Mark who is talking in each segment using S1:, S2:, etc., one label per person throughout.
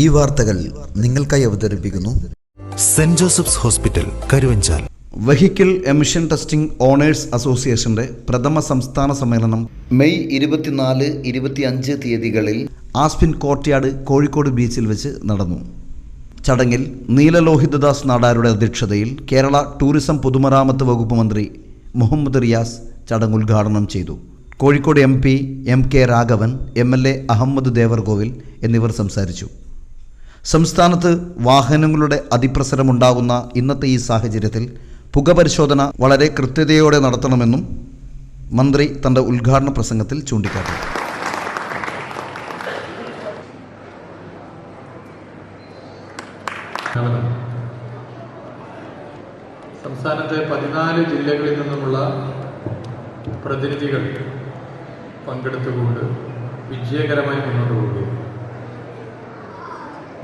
S1: ഈ വാർത്തകൾ നിങ്ങൾക്കായി അവതരിപ്പിക്കുന്നു.
S2: Saint Joseph's hospital Karuvanchal.
S1: Vehicle emission testing owners അസോസിയേഷന്റെ പ്രഥമ സംസ്ഥാന സമ്മേളനം മെയ് ഇരുപത്തിനാല് ഇരുപത്തിയഞ്ച് തീയതികളിൽ ആസ്പിൻ കോർട്ട്യാർഡ് കോഴിക്കോട് ബീച്ചിൽ വെച്ച് നടന്നു. ചടങ്ങിൽ നീലലോഹിതദാസ് നാടാരുടെ അധ്യക്ഷതയിൽ കേരള ടൂറിസം പൊതുമരാമത്ത് വകുപ്പ് മന്ത്രി മുഹമ്മദ് റിയാസ് ചടങ്ങ് ഉദ്ഘാടനം ചെയ്തു. Kozhikode M P M K Raghavan M L A Ahammad Devarkovil എന്നിവർ സംസാരിച്ചു. സംസ്ഥാനത്ത് വാഹനങ്ങളുടെ അതിപ്രസരമുണ്ടാകുന്ന ഇന്നത്തെ ഈ സാഹചര്യത്തിൽ പുകപരിശോധന വളരെ കൃത്യതയോടെ നടത്തണമെന്നും മന്ത്രി തന്റെ ഉദ്ഘാടന പ്രസംഗത്തിൽ ചൂണ്ടിക്കാട്ടി.
S3: സംസ്ഥാനത്തെ പതിനാല് ജില്ലകളിൽ നിന്നുമുള്ള പ്രതിനിധികൾ പങ്കെടുത്തുകൊണ്ട് വിജയകരമായി മുന്നോട്ട് പോവുകയാണ്.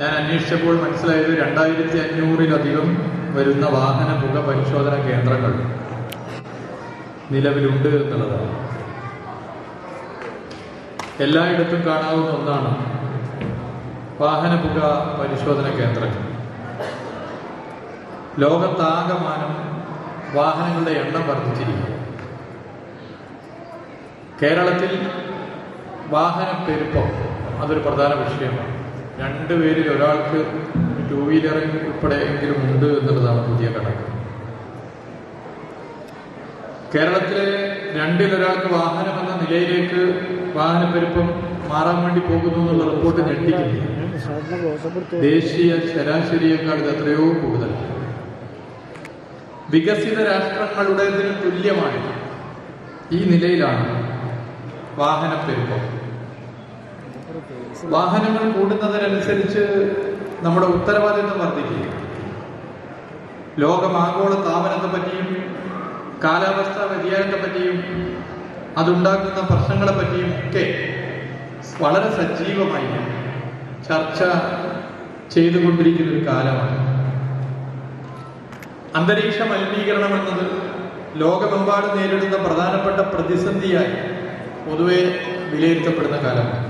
S3: ഞാൻ അന്വേഷിച്ചപ്പോൾ മനസ്സിലായത് രണ്ടായിരത്തി അഞ്ഞൂറിലധികം വരുന്ന വാഹന പുക പരിശോധന കേന്ദ്രങ്ങൾ നിലവിലുണ്ട് എന്നുള്ളതാണ്. എല്ലായിടത്തും കാണാവുന്ന ഒന്നാണ് വാഹന പുക പരിശോധന കേന്ദ്രങ്ങൾ ലോകത്താകമാനം വാഹനങ്ങളുടെ എണ്ണം വർദ്ധിച്ചിരിക്കുന്നു. കേരളത്തിൽ വാഹന പെരുപ്പം അതൊരു പ്രധാന വിഷയമാണ്. രണ്ട് പേരിൽ ഒരാൾക്ക് ടു വീലറിംഗ് ഉൾപ്പെടെ എങ്കിലും ഉണ്ട് എന്നുള്ളതാണ് പുതിയ കണക്ക് കേരളത്തിലെ രണ്ടിലൊരാൾക്ക് വാഹനം എന്ന നിലയിലേക്ക് വാഹനപ്പെരുപ്പം മാറാൻ വേണ്ടി പോകുന്നു എന്നുള്ള റിപ്പോർട്ട് ഞെട്ടിക്കുന്നു ദേശീയ ശരാശരിയേക്കാൾ ഇത് എത്രയോ കൂടുതൽ. വികസിത രാഷ്ട്രങ്ങളുടേതിന് തുല്യമാണ് ഈ നിലയിലാണ് വാഹനപ്പെരുപ്പം. വാഹനങ്ങൾ കൂടുന്നതിനനുസരിച്ച് നമ്മുടെ ഉത്തരവാദിത്വം വർദ്ധിക്കുക ലോകം ആഗോള താപനത്തെ പറ്റിയും കാലാവസ്ഥാ വ്യതിയാനത്തെ പറ്റിയും അതുണ്ടാക്കുന്ന പ്രശ്നങ്ങളെ പറ്റിയും ഒക്കെ വളരെ സജീവമായി ചർച്ച ചെയ്തുകൊണ്ടിരിക്കുന്ന ഒരു കാലമാണ്. അന്തരീക്ഷ മലിനീകരണം എന്നത് ലോകമെമ്പാടും നേരിടുന്ന പ്രധാനപ്പെട്ട പ്രതിസന്ധിയായി പൊതുവെ വിലയിരുത്തപ്പെടുന്ന കാലമാണ്.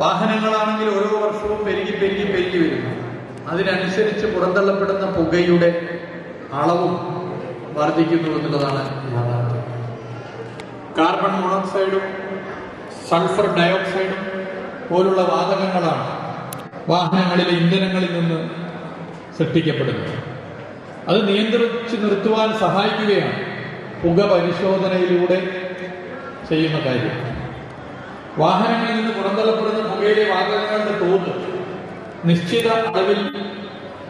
S3: വാഹനങ്ങളാണെങ്കിൽ ഓരോ വർഷവും പെരുകി പെരുകി പെരുകി വരുന്നു. അതിനനുസരിച്ച് പുറന്തള്ളപ്പെടുന്ന പുകയുടെ അളവും വർദ്ധിക്കുന്നു എന്നുള്ളതാണ് യാഥാർത്ഥ്യം. കാർബൺ മോണോക്സൈഡും സൾഫർ ഡയോക്സൈഡും പോലുള്ള വാതകങ്ങളാണ് വാഹനങ്ങളിലെ ഇന്ധനങ്ങളിൽ നിന്ന് സൃഷ്ടിക്കപ്പെടുന്നത്. അത് നിയന്ത്രിച്ച് നിർത്തുവാൻ സഹായിക്കുകയാണ് പുക പരിശോധനയിലൂടെ ചെയ്യുന്ന കാര്യം. വാഹനങ്ങളിൽ നിന്ന് പുറന്തള്ളപ്പെടുന്ന പുകയിലെ വാതകങ്ങളുടെ തോത് നിശ്ചിത അളവിൽ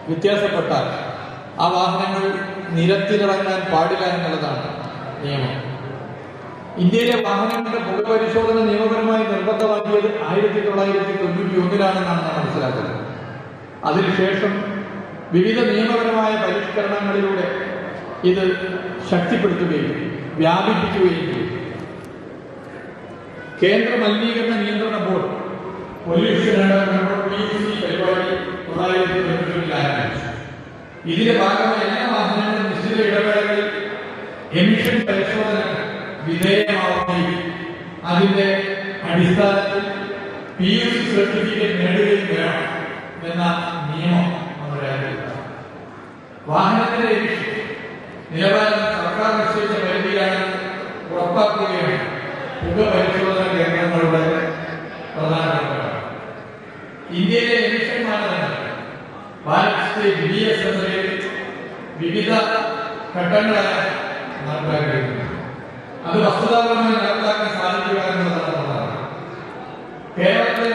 S3: വ്യത്യാസപ്പെട്ടാൽ ആ വാഹനങ്ങൾ നിരത്തിലിറങ്ങാൻ പാടില്ല എന്നുള്ളതാണ് നിയമം. ഇന്ത്യയിലെ വാഹനങ്ങളുടെ പുക പരിശോധന നിയമപരമായി നിർബന്ധമാക്കിയത് ആയിരത്തി തൊള്ളായിരത്തി തൊണ്ണൂറ്റി ഒന്നിലാണെന്നാണ് ഞാൻ മനസ്സിലാക്കുന്നത്. അതിനുശേഷം വിവിധ നിയമപരമായ പരിഷ്കരണങ്ങളിലൂടെ ഇത് ശക്തിപ്പെടുത്തുകയും വ്യാപിപ്പിക്കുകയും കേന്ദ്ര മലിനീകരണ നിയന്ത്രണ ബോർഡ്. പൊല്യൂഷൻ പരിപാടി തൊള്ളായിരത്തി തൊണ്ണൂറ്റി ആരംഭിച്ചു ഇതിന്റെ ഭാഗമായി എല്ലാ വാഹനങ്ങളും നിശ്ചിത ഇടവേളകളിൽ എമിഷൻ പരിശോധന വിധേയമാവുകയും അതിന്റെ അടിസ്ഥാനത്തിൽ പി യു സി സർട്ടിഫിക്കറ്റ് നേടുകയും വേണം എന്ന നിയമം നമ്മുടെ വാഹനത്തിന്റെ എമിഷൻ നിലവാരം സർക്കാർ നിശ്ചയിച്ച പരിധിയാണ് ഉറപ്പാക്കുകയാണ് പുക പരിശോധന കേന്ദ്രങ്ങളുടെ പ്രധാനപ്പെട്ട ഇന്ത്യയിലെ എമിഷൻ മാനദണ്ഡങ്ങൾ സ്റ്റേറ്റ് ബി എസ് എന്നതിൽ വിവിധ ഘട്ടങ്ങളായി നടപ്പാക്കിയിട്ടുണ്ട്. അത് വസ്തുതാപരമായി നടപ്പാക്കാൻ സാധിക്കുക എന്നതാണ് കേരളത്തിലെ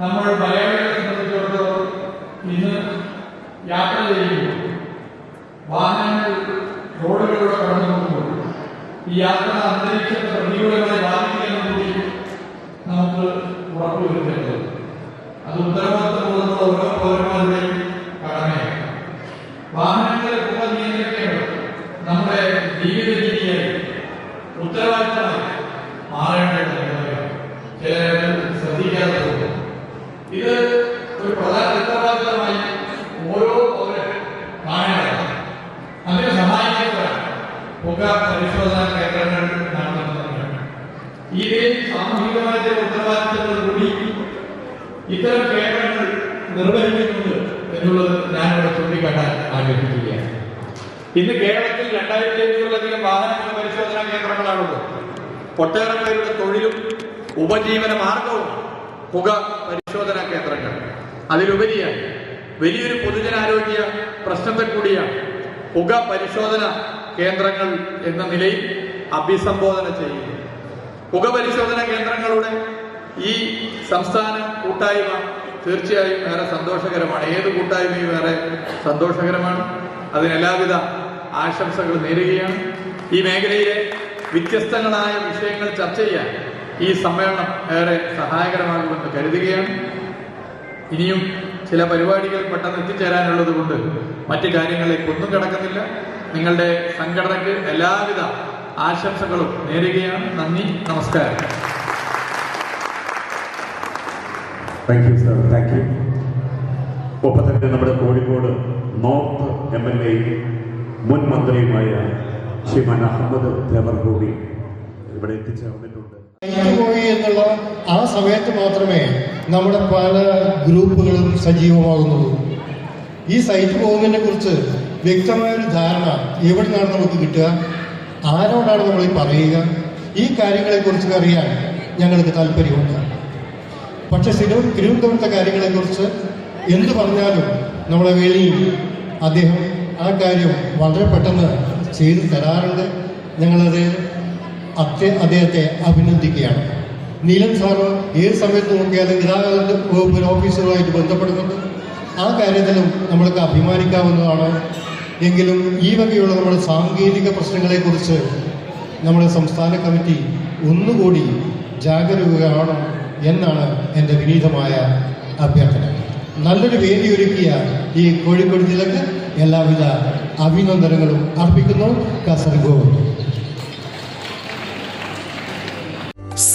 S3: നമ്മൾ മലയാളികളെ സംബന്ധിച്ചിടത്തോളം ഇന്ന് യാത്ര ചെയ്യുമ്പോൾ വാഹനങ്ങൾ റോഡുകളിലൂടെ കടന്നു പോകുമ്പോൾ ഈ യാത്ര അന്തരീക്ഷത്തെ പ്രതികൂലമായി ബാധിക്കില്ലെന്ന് കൂടി നമുക്ക് ഉറപ്പുവരുത്തേണ്ടത് അത് ഉത്തരവാദിത്തപൂർവമുള്ള ഓരോ പൗരന്മാരുടെയും കടമയാണ് വാഹനങ്ങളെ പുക നിയന്ത്രിക്കേണ്ടത് നമ്മുടെ ജീവിത രീതിയായി ഉത്തരവാദിത്തമായി മാറേണ്ടത് ചിലർ ശ്രദ്ധിക്കാതെ ഇത് ഒരു പ്രധാന ഉത്തരവാദിത്തമായി ഓരോ പൗരൻ കാണേണ്ടതാണ് അതിനെ സഹായിക്കുന്നതാണ് പുക പരിശോധനാ കേന്ദ്രങ്ങൾ നടത്തുന്നത് ഇതിൽ സാമൂഹികമായ ഉത്തരവാദിത്തങ്ങൾ കൂടി ഇത്തരം കേന്ദ്രങ്ങൾ നിർവഹിക്കുന്നുണ്ട് എന്നുള്ളത് ഞാനിവിടെ ചൂണ്ടിക്കാട്ടാൻ ആഗ്രഹിക്കുകയാണ് ഇന്ന് കേരളത്തിൽ രണ്ടായിരത്തി അഞ്ഞൂറിലധികം വാഹനങ്ങൾ പരിശോധനാ കേന്ദ്രങ്ങളാണുള്ളത്. ഒട്ടേറെ പേരുടെ തൊഴിലും ഉപജീവന മാർഗവും പുക പരിശോധനാ കേന്ദ്രങ്ങൾ. അതിലുപരിയായി വലിയൊരു പൊതുജനാരോഗ്യ പ്രശ്നത്തെ കൂടിയാണ് പുക പരിശോധന കേന്ദ്രങ്ങൾ എന്ന നിലയിൽ അഭിസംബോധന ചെയ്യുന്നു പുക പരിശോധന കേന്ദ്രങ്ങളുടെ ഈ സംസ്ഥാന കൂട്ടായ്മ തീർച്ചയായും ഏറെ സന്തോഷകരമാണ്. ഏത് കൂട്ടായ്മയും ഏറെ സന്തോഷകരമാണ്. അതിന് എല്ലാവിധ ആശംസകൾ നേരുകയാണ്. ഈ മേഖലയിലെ വ്യത്യസ്തങ്ങളായ വിഷയങ്ങൾ ചർച്ച ചെയ്യാൻ ഈ സമ്മേളനം ഏറെ സഹായകരമാകുമെന്ന് കരുതുകയാണ്. ഇനിയും ചില പരിപാടികൾ പെട്ടെന്ന് എത്തിച്ചേരാനുള്ളത് കൊണ്ട് മറ്റു കാര്യങ്ങളിലേക്ക് ഒന്നും കിടക്കുന്നില്ല. നിങ്ങളുടെ സംഘടനയ്ക്ക് എല്ലാവിധ ആശംസകളും നേരുകയാണ്. നന്ദി നമസ്കാരം.
S4: Thank you sir thank you ഒപ്പം തന്നെ നമ്മുടെ കോഴിക്കോട് നോർത്ത് എം എൽ എയും മുൻ മന്ത്രിയുമായ ശ്രീമാൻ അഹമ്മദ് ദേവർ കൂടി ഇവിടെ എത്തിച്ചേർന്നിട്ടുണ്ട്
S5: പോയി എന്നുള്ള ആ സമയത്ത് മാത്രമേ നമ്മുടെ പല ഗ്രൂപ്പുകളും സജീവമാകുന്നുള്ളൂ. ഈ സൈറ്റ് പോകുന്നതിനെ കുറിച്ച് വ്യക്തമായൊരു ധാരണ എവിടെ നിന്നാണ് നമുക്ക് കിട്ടുക? ആരോടാണ് നമ്മൾ ഈ പറയുക? ഈ കാര്യങ്ങളെ കുറിച്ച് അറിയാൻ ഞങ്ങൾക്ക് താല്പര്യമുണ്ട്. പക്ഷെ തിരു തിരുവനന്തപുരത്തെ കാര്യങ്ങളെക്കുറിച്ച് എന്ത് പറഞ്ഞാലും നമ്മളെ വേലിയിൽ അദ്ദേഹം ആ കാര്യം വളരെ പെട്ടെന്ന് ചെയ്തു തരാറുണ്ട്. ഞങ്ങളത് അത്യ അദ്ദേഹത്തെ അഭിനന്ദിക്കുകയാണ്. നീലൻ സാറ് ഏത് സമയത്ത് നോക്കിയാലും ഗതാഗത വകുപ്പിന് ഓഫീസുകളുമായിട്ട് ബന്ധപ്പെടുന്നുണ്ട്. ആ കാര്യത്തിലും നമ്മൾക്ക് അഭിമാനിക്കാവുന്നതാണ്. എങ്കിലും ഈ വകയുള്ള നമ്മുടെ സാങ്കേതിക പ്രശ്നങ്ങളെക്കുറിച്ച് നമ്മുടെ സംസ്ഥാന കമ്മിറ്റി ഒന്നുകൂടി ജാഗരൂകമാണ് എന്നാണ് എന്റെ വിനീതമായ അഭ്യർത്ഥന. നല്ലൊരു വേദി ഒരുക്കിയ ഈ കോഴിക്കോട് ജില്ലക്ക് എല്ലാവിധ അഭിനന്ദനങ്ങളും അർപ്പിക്കുന്നു. Kasaragod.